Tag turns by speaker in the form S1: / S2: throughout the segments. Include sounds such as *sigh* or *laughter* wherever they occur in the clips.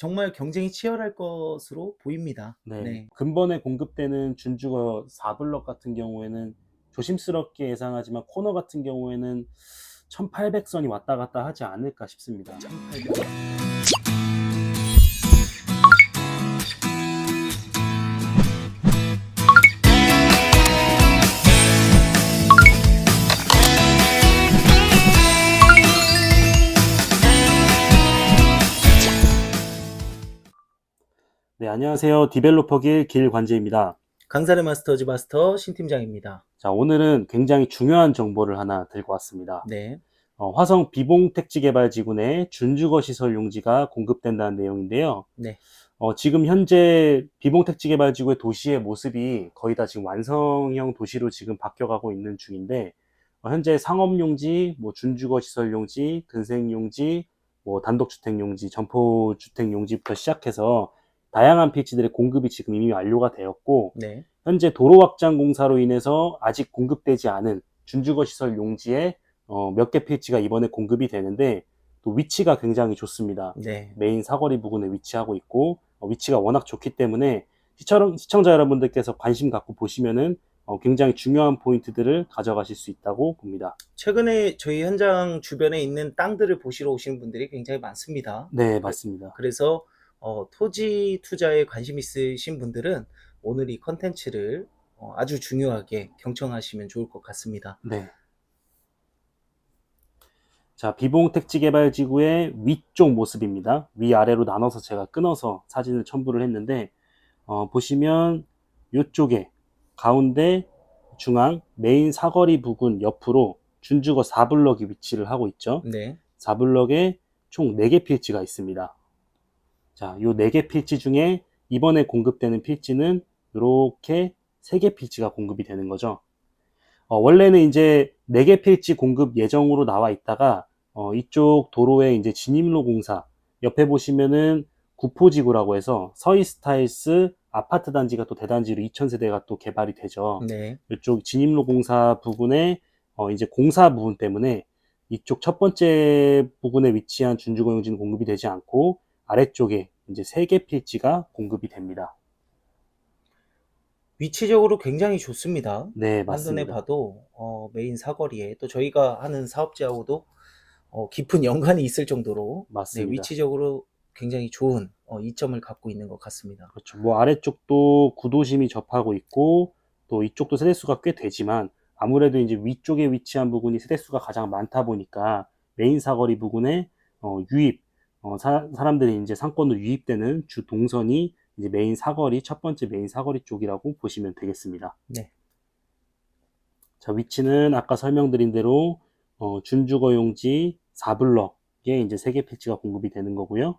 S1: 정말 경쟁이 치열할 것으로 보입니다.
S2: 네.
S1: 네.
S2: 근본에 공급되는 준주거 4블럭 같은 경우에는 조심스럽게 예상하지만 코너 같은 경우에는 1800선이 왔다 갔다 하지 않을까 싶습니다.
S1: 1800.
S2: 네, 안녕하세요. 디벨로퍼길 길관재입니다.
S1: 강사의 마스터즈 마스터 신 팀장입니다.
S2: 자, 오늘은 굉장히 중요한 정보를 하나 들고 왔습니다.
S1: 네.
S2: 어, 화성 비봉 택지 개발 지구 내 준주거 시설 용지가 공급된다는 내용인데요.
S1: 네.
S2: 어, 지금 현재 비봉 택지 개발 지구의 도시의 모습이 거의 다 지금 완성형 도시로 지금 바뀌어가고 있는 중인데 어, 현재 상업 용지, 뭐 준주거 시설 용지, 근생 용지, 뭐 단독주택 용지, 점포 주택 용지부터 시작해서 다양한 필지들의 공급이 지금 이미 완료가 되었고
S1: 네.
S2: 현재 도로 확장 공사로 인해서 아직 공급되지 않은 준주거 시설 용지에 어, 몇개 필지가 이번에 공급이 되는데 또 위치가 굉장히 좋습니다.
S1: 네.
S2: 메인 사거리 부근에 위치하고 있고 어, 위치가 워낙 좋기 때문에 시청, 시청자 여러분들께서 관심 갖고 보시면은 어, 굉장히 중요한 포인트들을 가져가실 수 있다고 봅니다.
S1: 최근에 저희 현장 주변에 있는 땅들을 보시러 오시는 분들이 굉장히 많습니다.
S2: 네, 맞습니다.
S1: 그래서 어, 토지 투자에 관심 있으신 분들은 오늘 이 컨텐츠를 어, 아주 중요하게 경청하시면 좋을 것 같습니다.
S2: 네. 자, 비봉 택지 개발 지구의 위쪽 모습입니다. 위아래로 나눠서 제가 끊어서 사진을 첨부를 했는데, 어, 보시면 이쪽에 가운데 중앙 메인 사거리 부근 옆으로 준주거 4블럭이 위치를 하고 있죠.
S1: 네.
S2: 4블럭에 총 4개 필지가 있습니다. 자, 요 4개 필지 중에 이번에 공급되는 필지는 이렇게 3개 필지가 공급이 되는 거죠. 어, 원래는 이제 4개 필지 공급 예정으로 나와 있다가 어, 이쪽 도로에 이제 진입로 공사 옆에 보시면은 구포지구라고 해서 서이스타일스 아파트 단지가 또 대단지로 2000세대가 또 개발이 되죠.
S1: 네.
S2: 이쪽 진입로 공사 부분에 어, 이제 공사 부분 때문에 이쪽 첫 번째 부분에 위치한 준주거 용지는 공급이 되지 않고 아래쪽에 이제 세 개 필지가 공급이 됩니다.
S1: 위치적으로 굉장히 좋습니다.
S2: 네,
S1: 한눈에
S2: 맞습니다.
S1: 봐도 어, 메인 사거리에 또 저희가 하는 사업지하고도 어, 깊은 연관이 있을 정도로 네,
S2: 맞습니다.
S1: 위치적으로 굉장히 좋은 어, 이점을 갖고 있는 것 같습니다.
S2: 그렇죠. 뭐 아래쪽도 구도심이 접하고 있고 또 이쪽도 세대수가 꽤 되지만 아무래도 이제 위쪽에 위치한 부분이 세대수가 가장 많다 보니까 메인 사거리 부근에 어, 유입 어, 사, 사람들이 이제 상권으로 유입되는 주 동선이 이제 메인 사거리 첫 번째 메인 사거리 쪽이라고 보시면 되겠습니다.
S1: 네.
S2: 자 위치는 아까 설명드린 대로 어, 준주거용지 4블럭에 이제 세 개 필지가 공급이 되는 거고요.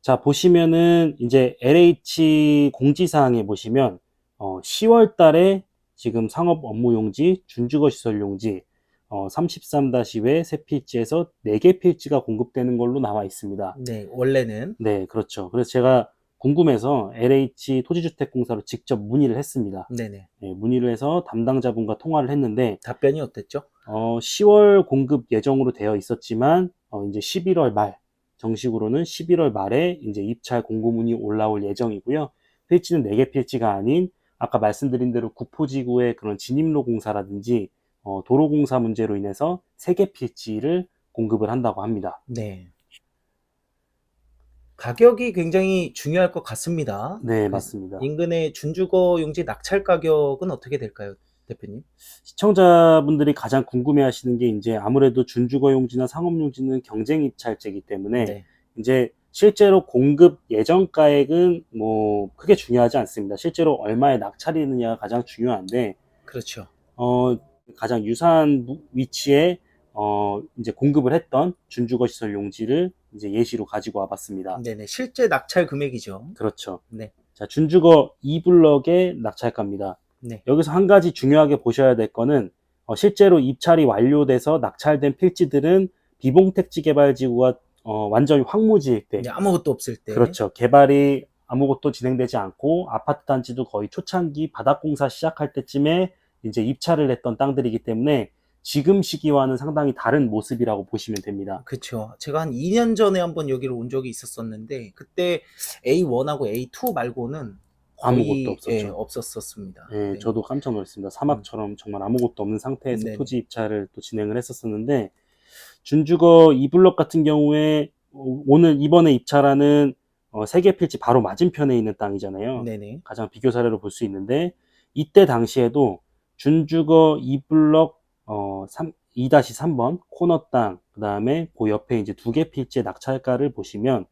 S2: 자, 보시면은 이제 LH 공지사항에 보시면 어, 10월 달에 지금 상업 업무 용지, 준주거 시설 용지 어, 33-외 세 필지에서 4개 필지가 공급되는 걸로 나와 있습니다.
S1: 네, 원래는
S2: 네, 그렇죠. 그래서 제가 궁금해서 LH 토지주택공사로 직접 문의를 했습니다.
S1: 네네
S2: 네, 문의를 해서 담당자분과 통화를 했는데
S1: 답변이 어땠죠?
S2: 어, 10월 공급 예정으로 되어 있었지만 어, 이제 11월 말 정식으로는 11월 말에 이제 입찰 공고문이 올라올 예정이고요. 필지는 4개 필지가 아닌 아까 말씀드린 대로 구포지구의 그런 진입로 공사라든지 어, 도로 공사 문제로 인해서 3개 필지를 공급을 한다고 합니다.
S1: 네. 가격이 굉장히 중요할 것 같습니다.
S2: 네,
S1: 그
S2: 맞습니다.
S1: 인근의 준주거 용지 낙찰 가격은 어떻게 될까요, 대표님?
S2: 시청자분들이 가장 궁금해 하시는 게 이제 아무래도 준주거 용지나 상업 용지는 경쟁 입찰제이기 때문에
S1: 네.
S2: 이제 실제로 공급 예정 가액은 뭐 크게 중요하지 않습니다. 실제로 얼마에 낙찰이 있느냐가 가장 중요한데
S1: 그렇죠.
S2: 어 가장 유사한 무- 위치에 어 이제 공급을 했던 준주거 시설 용지를 이제 예시로 가지고 와봤습니다.
S1: 네네. 실제 낙찰 금액이죠.
S2: 그렇죠.
S1: 네.
S2: 자 준주거 2블럭의 낙찰가입니다.
S1: 네.
S2: 여기서 한 가지 중요하게 보셔야 될 거는 어, 실제로 입찰이 완료돼서 낙찰된 필지들은 비봉택지 개발 지구가 어, 완전히 황무지일 때
S1: 이제 아무것도 없을 때.
S2: 그렇죠. 개발이 아무것도 진행되지 않고 아파트 단지도 거의 초창기 바닥 공사 시작할 때쯤에 이제 입찰을 했던 땅들이기 때문에 지금 시기와는 상당히 다른 모습이라고 보시면 됩니다.
S1: 그쵸. 제가 한 2년 전에 한번 여기를 온 적이 있었었는데, 그때 A1하고 A2 말고는
S2: 아무것도 없었죠.
S1: 예, 없었었습니다.
S2: 네,
S1: 네.
S2: 저도 깜짝 놀랐습니다. 사막처럼 정말 아무것도 없는 상태에서
S1: 네네.
S2: 토지 입찰을 또 진행을 했었었는데 준주거 이블럭 같은 경우에 어, 오늘 이번에 입찰하는 어, 세계 필지 바로 맞은편에 있는 땅이잖아요.
S1: 네네.
S2: 가장 비교 사례로 볼 수 있는데 이때 당시에도 준주거 2블럭 어, 3, 2-3번 코너 땅, 그 다음에 그 옆에 이제 두 개 필지의 낙찰가를 보시면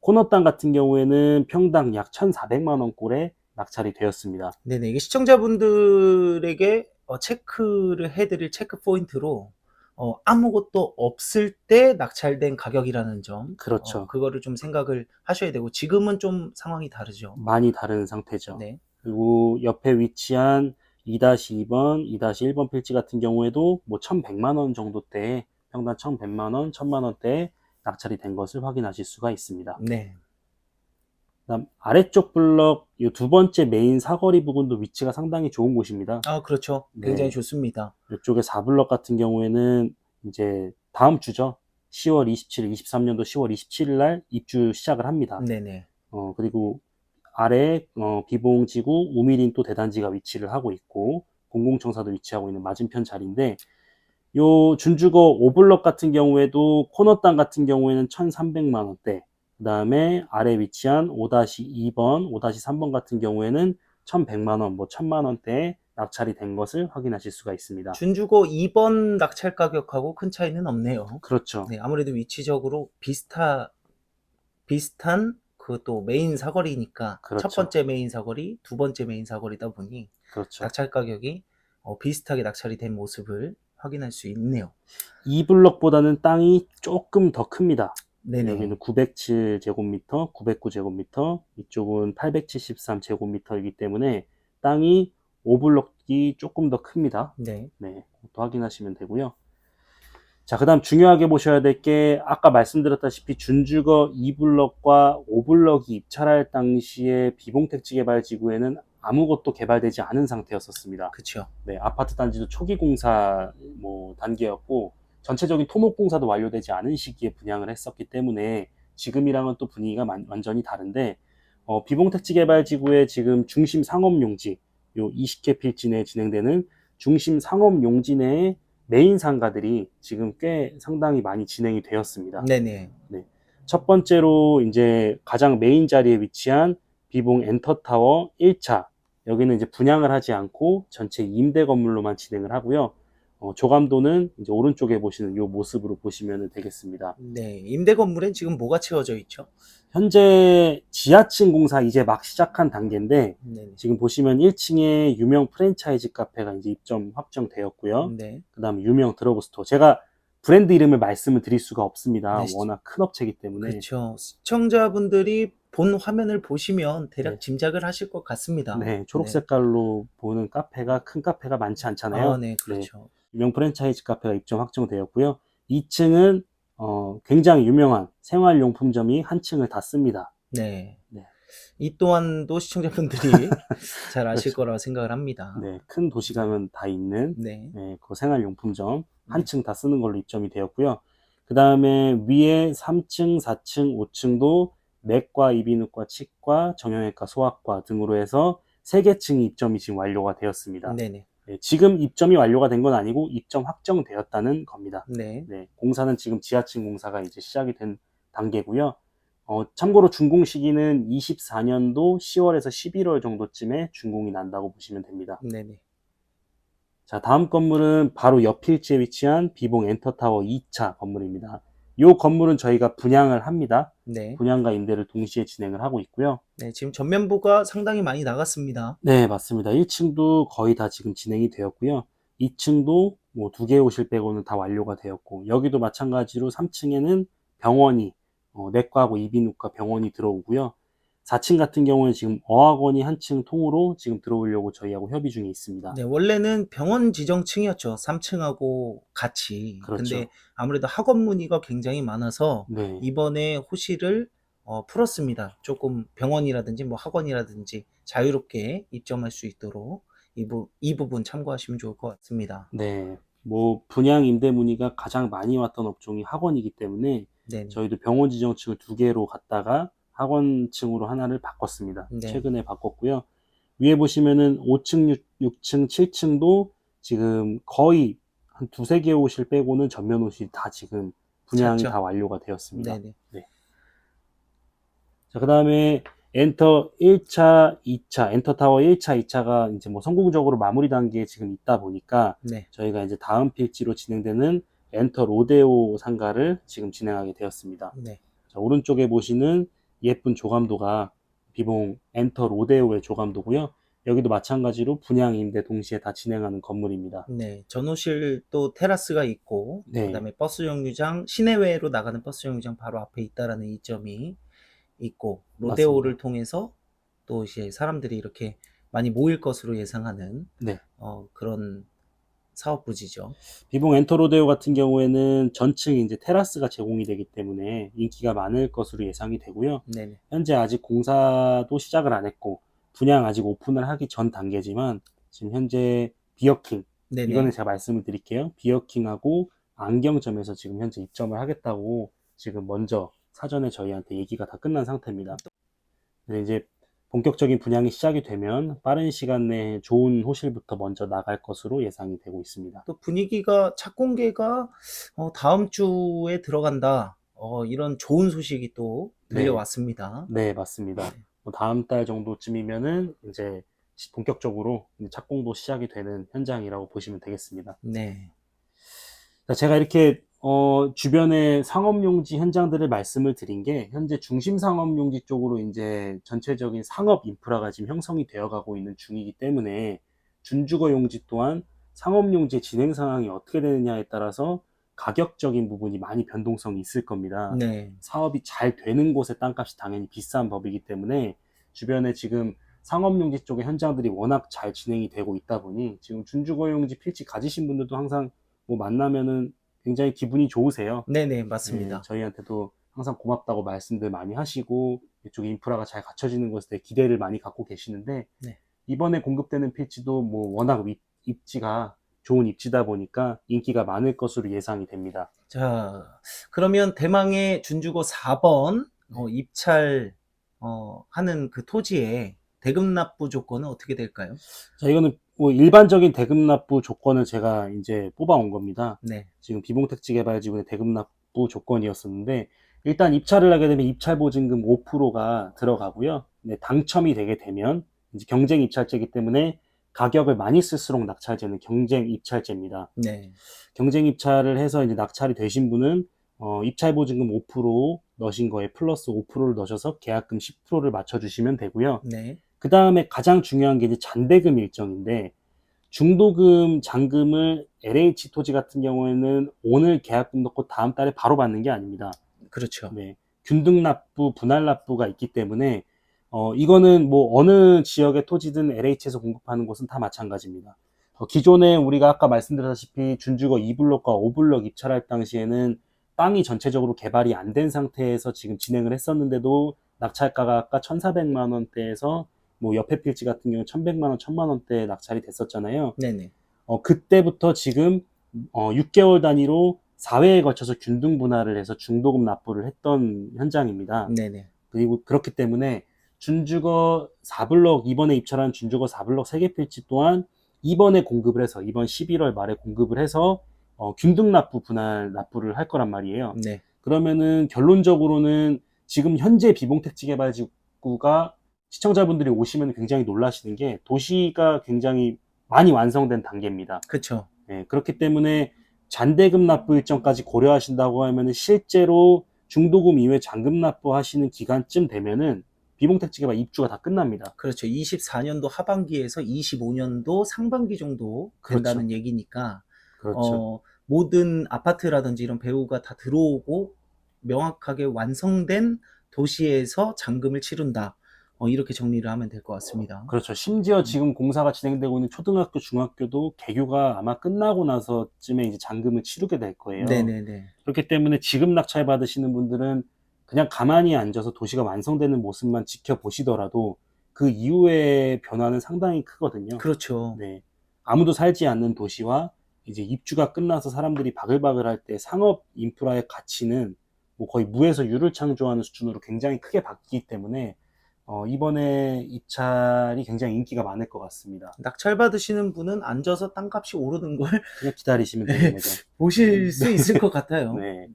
S2: 코너 땅 같은 경우에는 평당 약 1,400만 원 꼴에 낙찰이 되었습니다.
S1: 네네. 이게 시청자분들에게 어, 체크를 해드릴 체크 포인트로 어, 아무것도 없을 때 낙찰된 가격이라는 점.
S2: 그렇죠.
S1: 어, 그거를 좀 생각을 하셔야 되고, 지금은 좀 상황이 다르죠.
S2: 많이 다른 상태죠.
S1: 네.
S2: 그리고 옆에 위치한 2-2번, 2-1번 필지 같은 경우에도 뭐 1,100만 원 정도대에 평당 1,100만 원, 1,000만 원대에 낙찰이 된 것을 확인하실 수가 있습니다.
S1: 네.
S2: 그다음 아래쪽 블럭 이 두 번째 메인 사거리 부분도 위치가 상당히 좋은 곳입니다.
S1: 아, 그렇죠.
S2: 네.
S1: 굉장히 좋습니다.
S2: 이쪽에 4블럭 같은 경우에는 이제 다음 주죠. 10월 27일, 23년도 10월 27일 날 입주 시작을 합니다.
S1: 네네.
S2: 어, 그리고 아래 어, 비봉지구 우미린 또 대단지가 위치를 하고 있고 공공청사도 위치하고 있는 맞은편 자리인데 요 준주거 5블럭 같은 경우에도 코너 땅 같은 경우에는 1,300만 원대 그 다음에 아래 위치한 5-2번, 5-3번 같은 경우에는 1,100만 원, 뭐 1,000만 원대에 낙찰이 된 것을 확인하실 수가 있습니다.
S1: 준주거 2번 낙찰 가격하고 큰 차이는 없네요.
S2: 그렇죠.
S1: 네, 아무래도 위치적으로 비슷하, 비슷한 그또 메인 사거리니까
S2: 그렇죠.
S1: 첫 번째 메인 사거리, 두 번째 메인 사거리다 보니
S2: 그렇죠.
S1: 낙찰 가격이 어, 비슷하게 낙찰이 된 모습을 확인할 수 있네요.
S2: 2블럭보다는 땅이 조금 더 큽니다.
S1: 네네.
S2: 여기는 907 제곱미터, 909 제곱미터, 이쪽은 873 제곱미터이기 때문에 땅이 5블럭이 조금 더 큽니다.
S1: 네.
S2: 네, 또 확인하시면 되고요. 자, 그 다음 중요하게 보셔야 될 게 아까 말씀드렸다시피 준주거 2블럭과 5블럭이 입찰할 당시에 비봉택지 개발 지구에는 아무것도 개발되지 않은 상태였었습니다.
S1: 그쵸.
S2: 네, 아파트 단지도 초기 공사 뭐 단계였고 전체적인 토목 공사도 완료되지 않은 시기에 분양을 했었기 때문에 지금이랑은 또 분위기가 만- 완전히 다른데 어, 비봉택지 개발 지구의 지금 중심 상업 용지 요 20개 필지 내에 진행되는 중심 상업 용지 내의 메인 상가들이 지금 꽤 상당히 많이 진행이 되었습니다.
S1: 네네.
S2: 첫 번째로 이제 가장 메인 자리에 위치한 비봉 엔터타워 1차. 여기는 이제 분양을 하지 않고 전체 임대 건물로만 진행을 하고요. 어, 조감도는 이제 오른쪽에 보시는 이 모습으로 보시면 되겠습니다.
S1: 네. 임대 건물엔 지금 뭐가 채워져 있죠?
S2: 현재 지하층 공사 이제 막 시작한 단계인데
S1: 네네.
S2: 지금 보시면 1층에 유명 프랜차이즈 카페가 이제 입점 확정되었고요.
S1: 네.
S2: 그 다음 유명 드러그 스토어. 제가 브랜드 이름을 말씀을 드릴 수가 없습니다.
S1: 네,
S2: 워낙 큰 업체이기 때문에.
S1: 그렇죠. 시청자분들이 본 화면을 보시면 대략
S2: 네.
S1: 짐작을 하실 것 같습니다.
S2: 네, 초록 색깔로 보는 카페가 큰 카페가 많지 않잖아요.
S1: 아, 네, 그렇죠.
S2: 유명 프랜차이즈 카페가 입점 확정되었고요. 2층은 어, 굉장히 유명한 생활용품점이 한 층을 다 씁니다.
S1: 네.
S2: 네.
S1: 이 또한도 시청자분들이 *laughs* 잘 아실
S2: 그렇죠.
S1: 거라고 생각을 합니다.
S2: 네, 큰 도시 가면 다 있는
S1: 네.
S2: 네, 그 생활용품점 한
S1: 네.
S2: 층다 쓰는 걸로 입점이 되었고요. 그 다음에 위에 3층, 4층, 5층도 내과, 이비인후과, 치과, 정형외과, 소아과 등으로 해서 세개 층이 입점이 지금 완료가 되었습니다.
S1: 네네.
S2: 네, 지금 입점이 완료가 된 건 아니고 입점 확정되었다는 겁니다.
S1: 네.
S2: 네, 공사는 지금 지하층 공사가 이제 시작이 된 단계고요. 어, 참고로 준공 시기는 24년도 10월에서 11월 정도쯤에 준공이 난다고 보시면 됩니다.
S1: 네네.
S2: 자, 다음 건물은 바로 옆 필지에 위치한 비봉 엔터타워 2차 건물입니다. 이 건물은 저희가 분양을 합니다.
S1: 네.
S2: 분양과 임대를 동시에 진행을 하고 있고요.
S1: 네. 지금 전면부가 상당히 많이 나갔습니다.
S2: 네, 맞습니다. 1층도 거의 다 지금 진행이 되었고요. 2층도 뭐 두개 호실 빼고는 다 완료가 되었고, 여기도 마찬가지로 3층에는 병원이, 어, 내과하고 이비인후과 병원이 들어오고요. 4층 같은 경우는 지금 어학원이 한 층 통으로 지금 들어오려고 저희하고 협의 중에 있습니다.
S1: 네. 원래는 병원 지정층이었죠. 3층하고 같이.
S2: 그렇죠.
S1: 근데 아무래도 학원 문의가 굉장히 많아서
S2: 네,
S1: 이번에 호실을 어, 풀었습니다. 조금 병원이라든지 뭐 학원이라든지 자유롭게 입점할 수 있도록 이, 부, 이 부분 참고하시면 좋을 것 같습니다.
S2: 네. 뭐 분양 임대 문의가 가장 많이 왔던 업종이 학원이기 때문에
S1: 네.
S2: 저희도 병원 지정층을 두 개로 갔다가 학원층으로 하나를 바꿨습니다.
S1: 네.
S2: 최근에 바꿨고요. 위에 보시면은 5층, 6, 층 7층도 지금 거의 한 두세 개 호실 빼고는 전면 호실 다 지금 분양이
S1: 찼죠.
S2: 다 완료가 되었습니다.
S1: 네네.
S2: 자, 그 다음에 엔터 1차, 2차, 엔터타워 1차, 2차가 이제 뭐 성공적으로 마무리 단계에 지금 있다 보니까
S1: 네.
S2: 저희가 이제 다음 필지로 진행되는 엔터 로데오 상가를 지금 진행하게 되었습니다.
S1: 네.
S2: 자, 오른쪽에 보시는 예쁜 조감도가 비봉 엔터 로데오의 조감도고요. 여기도 마찬가지로 분양 임대 동시에 다 진행하는 건물입니다.
S1: 네. 전호실 또 테라스가 있고
S2: 네.
S1: 그다음에 버스 정류장 시내외로 나가는 버스 정류장 바로 앞에 있다라는 이점이 있고 로데오를 통해서 또 이제 사람들이 이렇게 많이 모일 것으로 예상하는
S2: 네.
S1: 어, 그런 사업 부지죠.
S2: 비봉 엔터 로데오 같은 경우에는 전층이 이제 테라스가 제공이 되기 때문에 인기가 많을 것으로 예상이 되고요.
S1: 네네.
S2: 현재 아직 공사도 시작을 안 했고 분양 아직 오픈을 하기 전 단계지만 지금 현재 비어킹
S1: 네네.
S2: 이거는 제가 말씀을 드릴게요. 비어킹하고 안경점에서 지금 현재 입점을 하겠다고 지금 먼저 사전에 저희한테 얘기가 다 끝난 상태입니다. 이제 본격적인 분양이 시작이 되면 빠른 시간 내에 좋은 호실부터 먼저 나갈 것으로 예상이 되고 있습니다.
S1: 또 분위기가 착공계가 어, 다음 주에 들어간다. 어, 이런 좋은 소식이 또
S2: 네.
S1: 들려왔습니다.
S2: 네, 맞습니다.
S1: 네.
S2: 뭐 다음 달 정도쯤이면은 이제 시- 본격적으로 착공도 시작이 되는 현장이라고 보시면 되겠습니다.
S1: 네.
S2: 자, 제가 이렇게 어, 주변의 상업용지 현장들을 말씀을 드린 게 현재 중심 상업용지 쪽으로 이제 전체적인 상업 인프라가 지금 형성이 되어 가고 있는 중이기 때문에 준주거 용지 또한 상업용지의 진행 상황이 어떻게 되느냐에 따라서 가격적인 부분이 많이 변동성이 있을 겁니다.
S1: 네.
S2: 사업이 잘 되는 곳의 땅값이 당연히 비싼 법이기 때문에 주변에 지금 상업용지 쪽의 현장들이 워낙 잘 진행이 되고 있다 보니 지금 준주거용지 필지 가지신 분들도 항상 뭐 만나면은 굉장히 기분이 좋으세요.
S1: 네네, 맞습니다.
S2: 네, 저희한테도 항상 고맙다고 말씀들 많이 하시고 이쪽 인프라가 잘 갖춰지는 것에 대해 기대를 많이 갖고 계시는데
S1: 네.
S2: 이번에 공급되는 필지도 뭐 워낙 입, 입지가 좋은 입지다 보니까 인기가 많을 것으로 예상이 됩니다.
S1: 자, 그러면 대망의 준주거 4번 어, 입찰 어, 하는 그 토지의 대금 납부 조건은 어떻게 될까요?
S2: 자, 이거는 뭐 일반적인 대금 납부 조건을 제가 이제 뽑아온 겁니다.
S1: 네.
S2: 지금 비봉택지 개발지구의 대금 납부 조건이었었는데 일단 입찰을 하게 되면 입찰 보증금 5%가 들어가고요. 네, 당첨이 되게 되면 이제 경쟁 입찰제이기 때문에 가격을 많이 쓸수록 낙찰제는 경쟁 입찰제입니다.
S1: 네.
S2: 경쟁 입찰을 해서 이제 낙찰이 되신 분은 어, 입찰 보증금 5% 넣으신 거에 플러스 5%를 넣으셔서 계약금 10%를 맞춰주시면 되고요.
S1: 네.
S2: 그 다음에 가장 중요한 게 이제 잔대금 일정인데 중도금, 잔금을 LH 토지 같은 경우에는 오늘 계약금 넣고 다음 달에 바로 받는 게 아닙니다.
S1: 그렇죠.
S2: 네. 균등 납부, 분할 납부가 있기 때문에 어, 이거는 뭐 어느 지역의 토지든 LH에서 공급하는 곳은 다 마찬가지입니다. 어, 기존에 우리가 아까 말씀드렸다시피 준주거 2블록과 5블록 입찰할 당시에는 땅이 전체적으로 개발이 안 된 상태에서 지금 진행을 했었는데도 낙찰가가 아까 1,400만 원대에서 뭐 옆에 필지 같은 경우 1,100만 원, 1,000만 원대 낙찰이 됐었잖아요.
S1: 네네.
S2: 어, 그때부터 지금 어, 6개월 단위로 4회에 걸쳐서 균등 분할을 해서 중도금 납부를 했던 현장입니다.
S1: 네네.
S2: 그리고 그렇기 때문에 준주거 4블럭 이번에 입찰한 준주거 4블럭 3개 필지 또한 이번에 공급을 해서 이번 11월 말에 공급을 해서 어, 균등 납부 분할 납부를 할 거란 말이에요.
S1: 네.
S2: 그러면은 결론적으로는 지금 현재 비봉택지개발지구가 시청자분들이 오시면 굉장히 놀라시는 게 도시가 굉장히 많이 완성된 단계입니다.
S1: 그렇죠.
S2: 예, 그렇기 때문에 잔대금 납부 일정까지 고려하신다고 하면은 실제로 중도금 이후에 잔금 납부하시는 기간쯤 되면은 비봉택지개발 입주가 다 끝납니다.
S1: 그렇죠. 24년도 하반기에서 25년도 상반기 정도
S2: 그렇죠.
S1: 된다는 얘기니까
S2: 그렇죠.
S1: 어, 모든 아파트라든지 이런 배우가 다 들어오고 명확하게 완성된 도시에서 잔금을 치른다. 어, 이렇게 정리를 하면 될 것 같습니다.
S2: 그렇죠. 심지어 지금 공사가 진행되고 있는 초등학교, 중학교도 개교가 아마 끝나고 나서쯤에 이제 잔금을 치르게 될 거예요.
S1: 네네네.
S2: 그렇기 때문에 지금 낙찰 받으시는 분들은 그냥 가만히 앉아서 도시가 완성되는 모습만 지켜보시더라도 그 이후의 변화는 상당히 크거든요.
S1: 그렇죠.
S2: 네. 아무도 살지 않는 도시와 이제 입주가 끝나서 사람들이 바글바글 할 때 상업 인프라의 가치는 뭐 거의 무에서 유를 창조하는 수준으로 굉장히 크게 바뀌기 때문에 어, 이번에 입찰이 굉장히 인기가 많을 것 같습니다.
S1: 낙찰 받으시는 분은 앉아서 땅값이 오르는 걸 *laughs*
S2: 그냥 기다리시면 되는 거죠.
S1: 보실 수 있을 것 같아요. *laughs*
S2: 네.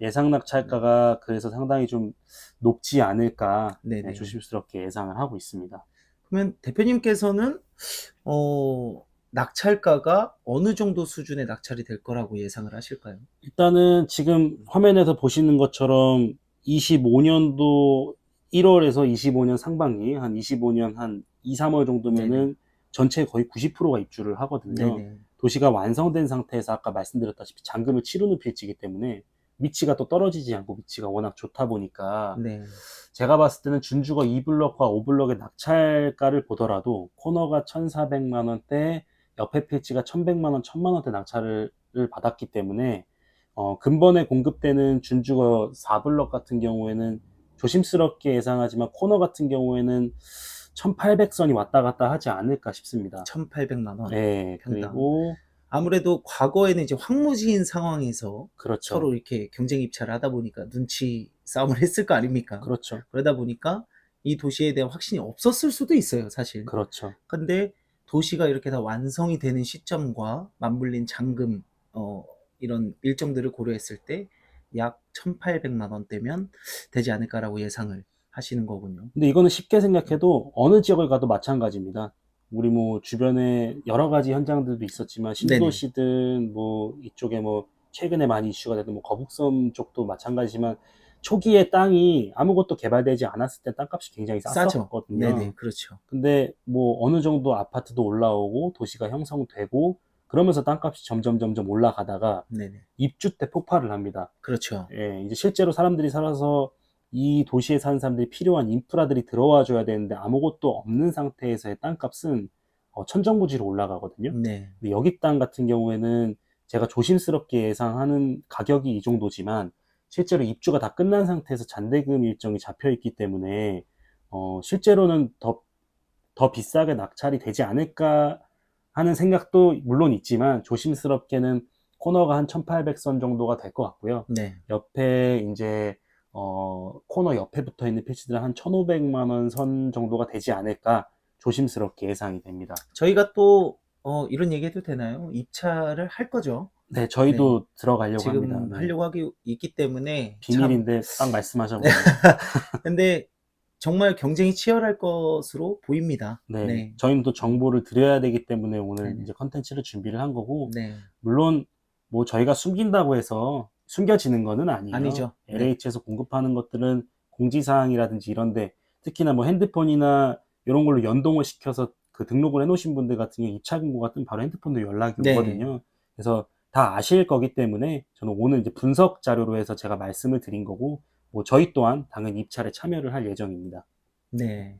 S2: 예상 낙찰가가 그래서 상당히 좀 높지 않을까
S1: 네네.
S2: 네, 조심스럽게 예상을 하고 있습니다.
S1: 그러면 대표님께서는 어, 낙찰가가 어느 정도 수준의 낙찰이 될 거라고 예상을 하실까요?
S2: 일단은 지금 화면에서 보시는 것처럼 25년도 1월에서 25년 상반기, 한 25년 한 2, 3월 정도면은 전체 거의 90%가 입주를 하거든요.
S1: 네네.
S2: 도시가 완성된 상태에서 아까 말씀드렸다시피 잔금을 치르는 필지이기 때문에 위치가 또 떨어지지 않고 위치가 워낙 좋다 보니까
S1: 네.
S2: 제가 봤을 때는 준주거 2블럭과 5블럭의 낙찰가를 보더라도 코너가 1,400만 원대, 옆에 필지가 1,100만 원, 1,000만 원대 낙찰을 받았기 때문에 어, 근본에 공급되는 준주거 4블럭 같은 경우에는 조심스럽게 예상하지만 코너 같은 경우에는 1,800선이 왔다 갔다 하지 않을까 싶습니다.
S1: 1,800만 원.
S2: 네,
S1: 평당.
S2: 그리고
S1: 아무래도 과거에는 이제 황무지인 상황에서
S2: 그렇죠.
S1: 서로 이렇게 경쟁 입찰을 하다 보니까 눈치 싸움을 *laughs* 했을 거 아닙니까?
S2: 그렇죠.
S1: 그러다 보니까 이 도시에 대한 확신이 없었을 수도 있어요, 사실.
S2: 그렇죠.
S1: 근데 도시가 이렇게 다 완성이 되는 시점과 맞물린 잔금, 어, 이런 일정들을 고려했을 때 약 1,800만 원대면 되지 않을까라고 예상을 하시는 거군요.
S2: 근데 이거는 쉽게 생각해도 어느 지역을 가도 마찬가지입니다. 우리 뭐 주변에 여러 가지 현장들도 있었지만 신도시든 뭐 이쪽에 뭐 최근에 많이 이슈가 됐던 뭐 거북섬 쪽도 마찬가지지만 초기에 땅이 아무것도 개발되지 않았을 때 땅값이 굉장히. 쌌었거든요.
S1: 네네, 그렇죠.
S2: 근데 뭐 어느 정도 아파트도 올라오고 도시가 형성되고 그러면서 땅값이 점점 점점 올라가다가
S1: 네네.
S2: 입주 때 폭발을 합니다.
S1: 그렇죠.
S2: 예, 이제 실제로 사람들이 살아서 이 도시에 사는 사람들이 필요한 인프라들이 들어와 줘야 되는데 아무것도 없는 상태에서의 땅값은 어, 천정부지로 올라가거든요.
S1: 네.
S2: 근데 여기 땅 같은 경우에는 제가 조심스럽게 예상하는 가격이 이 정도지만 실제로 입주가 다 끝난 상태에서 잔대금 일정이 잡혀 있기 때문에 어, 실제로는 더, 더 비싸게 낙찰이 되지 않을까 하는 생각도 물론 있지만 조심스럽게는 코너가 한 1800선 정도가 될 것 같고요.
S1: 네.
S2: 옆에 이제 어, 코너 옆에 붙어 있는 필지들은 한 1,500만 원 선 정도가 되지 않을까 조심스럽게 예상이 됩니다.
S1: 저희가 또, 어, 이런 얘기 해도 되나요? 입찰을 할 거죠.
S2: 네, 저희도 들어가려고
S1: 지금
S2: 합니다. 네.
S1: 하려고 하기 있기 때문에. 참-
S2: 비밀인데 딱 말씀하셔보세요. *laughs*
S1: 근데 정말 경쟁이 치열할 것으로 보입니다.
S2: 네,
S1: 네.
S2: 저희는 또 정보를 드려야 되기 때문에 오늘
S1: 네네.
S2: 이제 컨텐츠를 준비를 한 거고,
S1: 네.
S2: 물론 뭐 저희가 숨긴다고 해서 숨겨지는 거는 아니에요.
S1: 아니죠. 네.
S2: LH에서 공급하는 것들은 공지사항이라든지 이런데 특히나 뭐 핸드폰이나 이런 걸로 연동을 시켜서 그 등록을 해놓으신 분들 같은 경우 입찰 공고 같은 바로 핸드폰으로 연락이
S1: 네.
S2: 오거든요. 그래서 다 아실 거기 때문에 저는 오늘 이제 분석 자료로 해서 제가 말씀을 드린 거고, 뭐 저희 또한 당연히 입찰에 참여를 할 예정입니다.
S1: 네.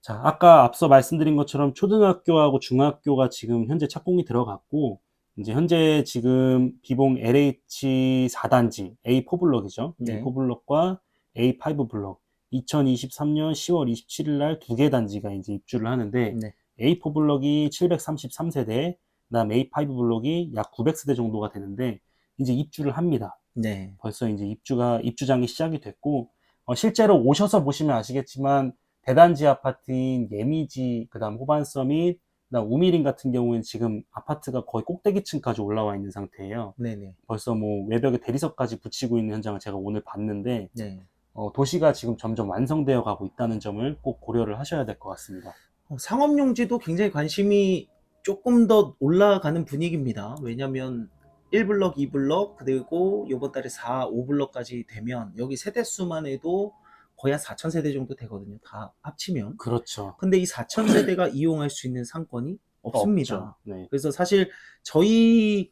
S2: 자, 아까 앞서 말씀드린 것처럼 초등학교하고 중학교가 지금 현재 착공이 들어갔고, 이제 현재 지금 비봉 LH 4단지 A4 블럭이죠.
S1: 네.
S2: A4 블럭과 A5 블럭 2023년 10월 27일 날 두 개 단지가 이제 입주를 하는데
S1: 네.
S2: A4 블럭이 733세대, 그다음 A5 블럭이 약 900세대 정도가 되는데 이제 입주를 합니다.
S1: 네.
S2: 벌써 이제 입주가 입주장이 시작이 됐고 어, 실제로 오셔서 보시면 아시겠지만 대단지 아파트인 예미지 그다음 호반 서밋 그다음 우미린 같은 경우는 지금 아파트가 거의 꼭대기층까지 올라와 있는 상태예요.
S1: 네네.
S2: 벌써 뭐 외벽에 대리석까지 붙이고 있는 현장을 제가 오늘 봤는데
S1: 네.
S2: 어, 도시가 지금 점점 완성되어 가고 있다는 점을 꼭 고려를 하셔야 될 것 같습니다.
S1: 어, 상업용지도 굉장히 관심이 조금 더 올라가는 분위기입니다. 왜냐면 1블럭, 2블럭, 그리고 요번 달에 4, 5블럭까지 되면 여기 세대수만 해도 거의 한 4,000세대 정도 되거든요. 다 합치면.
S2: 그렇죠.
S1: 근데 이 4,000세대가 이용할 수 있는 상권이 없습니다.
S2: 네.
S1: 그래서 사실 저희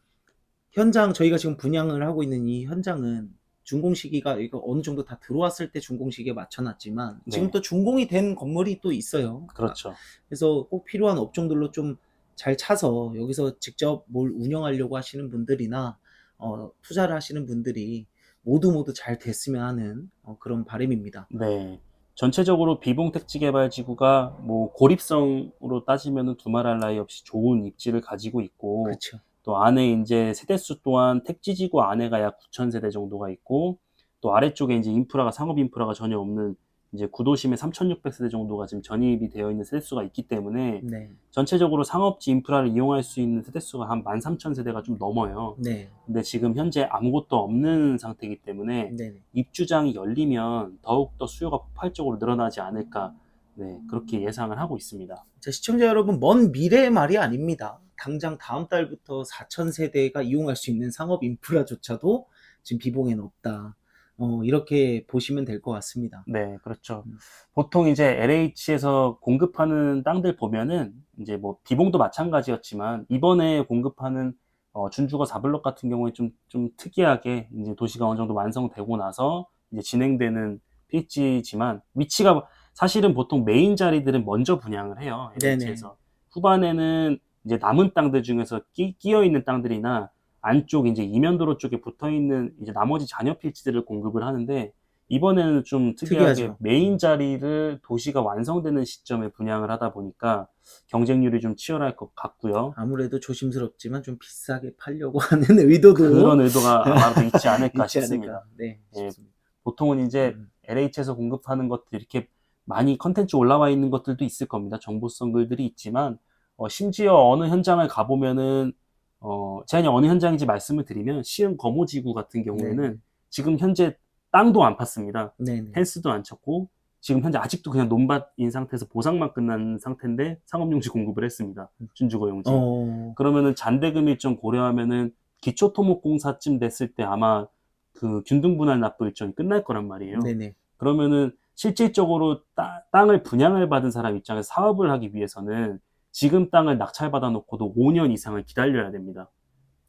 S1: 현장, 저희가 지금 분양을 하고 있는 이 현장은 준공 시기가 이거 어느 정도 다 들어왔을 때 준공 시기에 맞춰놨지만
S2: 네.
S1: 지금 또 준공이 된 건물이 또 있어요.
S2: 그렇죠.
S1: 그래서 꼭 필요한 업종들로 좀 잘 차서 여기서 직접 뭘 운영하려고 하시는 분들이나 어, 투자를 하시는 분들이 모두 모두 잘 됐으면 하는 어, 그런 바람입니다.
S2: 네. 전체적으로 비봉 택지 개발 지구가 뭐 고립성으로 따지면은 두말할 나위 없이 좋은 입지를 가지고 있고
S1: 그렇죠.
S2: 또 안에 이제 세대수 또한 택지 지구 안에가 약 9천 세대 정도가 있고 또 아래쪽에 이제 인프라가 상업 인프라가 전혀 없는 이제 구도심에 3,600세대 정도가 지금 전입이 되어 있는 세대수가 있기 때문에
S1: 네.
S2: 전체적으로 상업지 인프라를 이용할 수 있는 세대수가 한 13,000세대가 좀 넘어요.
S1: 네.
S2: 근데 지금 현재 아무것도 없는 상태이기 때문에
S1: 네.
S2: 입주장이 열리면 더욱더 수요가 폭발적으로 늘어나지 않을까 네, 그렇게 예상을 하고 있습니다.
S1: 자, 시청자 여러분, 먼 미래의 말이 아닙니다. 당장 다음 달부터 4천 세대가 이용할 수 있는 상업 인프라조차도 지금 비봉에는 없다. 어, 이렇게 보시면 될 것 같습니다.
S2: 네, 그렇죠.
S1: 음.
S2: 보통 이제 LH에서 공급하는 땅들 보면은 이제 뭐 비봉도 마찬가지였지만 이번에 공급하는 어, 준주거 4블럭 같은 경우에 좀, 좀 특이하게 이제 도시가 어느 정도 완성되고 나서 이제 진행되는 필지지만 위치가 사실은 보통 메인 자리들은 먼저 분양을 해요.
S1: 네네.
S2: LH에서. 후반에는 이제 남은 땅들 중에서 끼, 끼어 있는 땅들이나 안쪽 이제 이면도로 쪽에 붙어 있는 이제 나머지 잔여 필지들을 공급을 하는데 이번에는 좀 특이하게
S1: 특이하죠.
S2: 메인 자리를 도시가 완성되는 시점에 분양을 하다 보니까 경쟁률이 좀 치열할 것 같고요.
S1: 아무래도 조심스럽지만 좀 비싸게 팔려고 *laughs* 하는 의도도
S2: 그런 의도가 *laughs* 아마도 있지 않을까
S1: 있지
S2: 싶습니다.
S1: 않을까. 네,
S2: 예,
S1: 싶습니다.
S2: 보통은 이제
S1: 음,
S2: LH에서 공급하는 것들 이렇게 많이 컨텐츠 올라와 있는 것들도 있을 겁니다. 정보성 글들이 있지만 어, 심지어 어느 현장을 가보면은 어, 제가 그냥 어느 현장인지 말씀을 드리면 시흥 거모지구 같은 경우에는
S1: 네.
S2: 지금 현재 땅도 안 팠습니다.
S1: 네, 네.
S2: 펜스도 안 쳤고 지금 현재 아직도 그냥 논밭인 상태에서 보상만 끝난 상태인데 상업용지 공급을 했습니다. 준주거용지.
S1: 어,
S2: 그러면은 잔대금 일정 고려하면은 기초토목공사쯤 됐을 때 아마 그 균등분할 납부 일정이 끝날 거란 말이에요.
S1: 네네.
S2: 그러면은 실질적으로 따- 땅을 분양을 받은 사람 입장에서 사업을 하기 위해서는 지금 땅을 낙찰받아 놓고도 5년 이상을 기다려야 됩니다.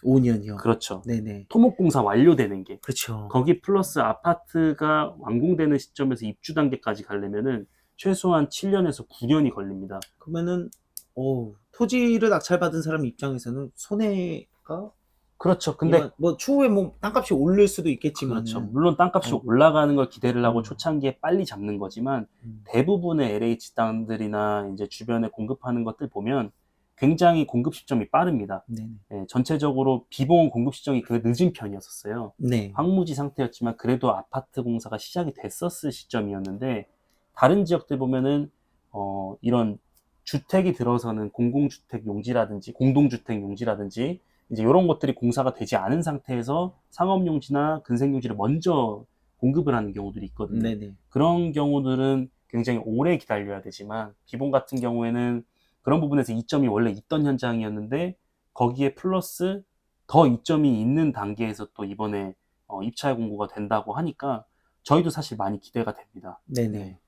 S1: 5년이요.
S2: 그렇죠.
S1: 네네.
S2: 토목공사 완료되는 게.
S1: 그렇죠.
S2: 거기 플러스 아파트가 완공되는 시점에서 입주 단계까지 가려면은 최소한 7년에서 9년이 걸립니다.
S1: 그러면은 어, 토지를 낙찰받은 사람 입장에서는 손해가
S2: 그렇죠. 근데
S1: 뭐 추후에 뭐 땅값이 오를 수도 있겠지만
S2: 그렇죠. 물론 땅값이
S1: 어.
S2: 올라가는 걸 기대를 하고
S1: 음.
S2: 초창기에 빨리 잡는 거지만
S1: 음,
S2: 대부분의 LH 땅들이나 이제 주변에 공급하는 것들 보면 굉장히 공급 시점이 빠릅니다. 예, 전체적으로 비봉 공급 시점이 그 늦은 편이었었어요.
S1: 네.
S2: 황무지 상태였지만 그래도 아파트 공사가 시작이 됐었을 시점이었는데 다른 지역들 보면은 어, 이런 주택이 들어서는 공공주택 용지라든지 공동주택 용지라든지 이제 이런 것들이 공사가 되지 않은 상태에서 상업용지나 근생용지를 먼저 공급을 하는 경우들이 있거든요.
S1: 네네.
S2: 그런 경우들은 굉장히 오래 기다려야 되지만 기본 같은 경우에는 그런 부분에서 이점이 원래 있던 현장이었는데 거기에 플러스 더 이점이 있는 단계에서 또 이번에 어, 입찰 공고가 된다고 하니까 저희도 사실 많이 기대가 됩니다.
S1: 네네.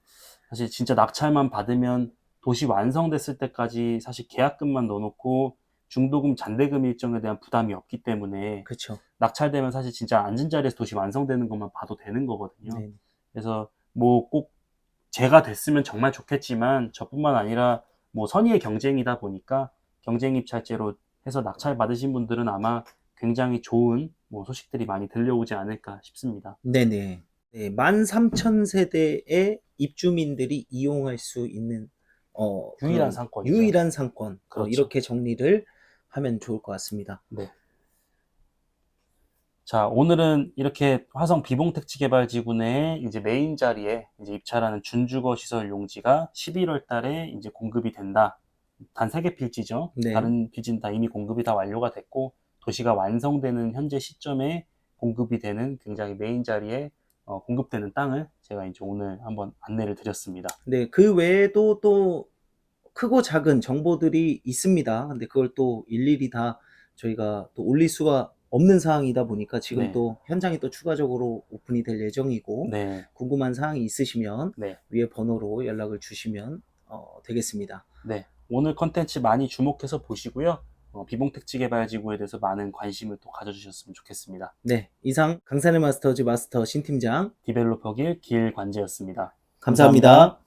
S2: 사실 진짜 낙찰만 받으면 도시 완성됐을 때까지 사실 계약금만 넣어놓고 중도금 잔대금 일정에 대한 부담이 없기 때문에
S1: 그렇죠.
S2: 낙찰되면 사실 진짜 앉은 자리에서 도시 완성되는 것만 봐도 되는 거거든요.
S1: 네.
S2: 그래서 뭐 꼭 제가 됐으면 정말 좋겠지만 저뿐만 아니라 뭐 선의의 경쟁이다 보니까 경쟁 입찰제로 해서 낙찰 받으신 분들은 아마 굉장히 좋은 뭐 소식들이 많이 들려오지 않을까 싶습니다.
S1: 네네. 네, 13,000세대의 입주민들이 이용할 수 있는 어,
S2: 유일한 상권이죠.
S1: 유일한 상권. 어,
S2: 그렇죠.
S1: 이렇게 정리를 하면 좋을 것 같습니다.
S2: 자, 오늘은 이렇게 화성 비봉택지 개발 지구 내에 이제 메인 자리에 이제 입찰하는 준주거 시설 용지가 11월 달에 이제 공급이 된다. 단 3개 필지죠.
S1: 네.
S2: 다른 필지는 다 이미 공급이 다 완료가 됐고 도시가 완성되는 현재 시점에 공급이 되는 굉장히 메인 자리에 어, 공급되는 땅을 제가 이제 오늘 한번 안내를 드렸습니다.
S1: 네, 그 외에도 또 크고 작은 정보들이 있습니다. 근데 그걸 또 일일이 다 저희가 또 올릴 수가 없는 사항이다 보니까 지금
S2: 네.
S1: 또 현장이 또 추가적으로 오픈이 될 예정이고
S2: 네,
S1: 궁금한 사항이 있으시면
S2: 네,
S1: 위에 번호로 연락을 주시면 어, 되겠습니다.
S2: 네. 오늘 컨텐츠 많이 주목해서 보시고요. 어, 비봉택지 개발 지구에 대해서 많은 관심을 또 가져주셨으면 좋겠습니다.
S1: 네, 이상 강산의 마스터즈 마스터 신 팀장
S2: 디벨로퍼 길 길 관제였습니다.
S1: 감사합니다.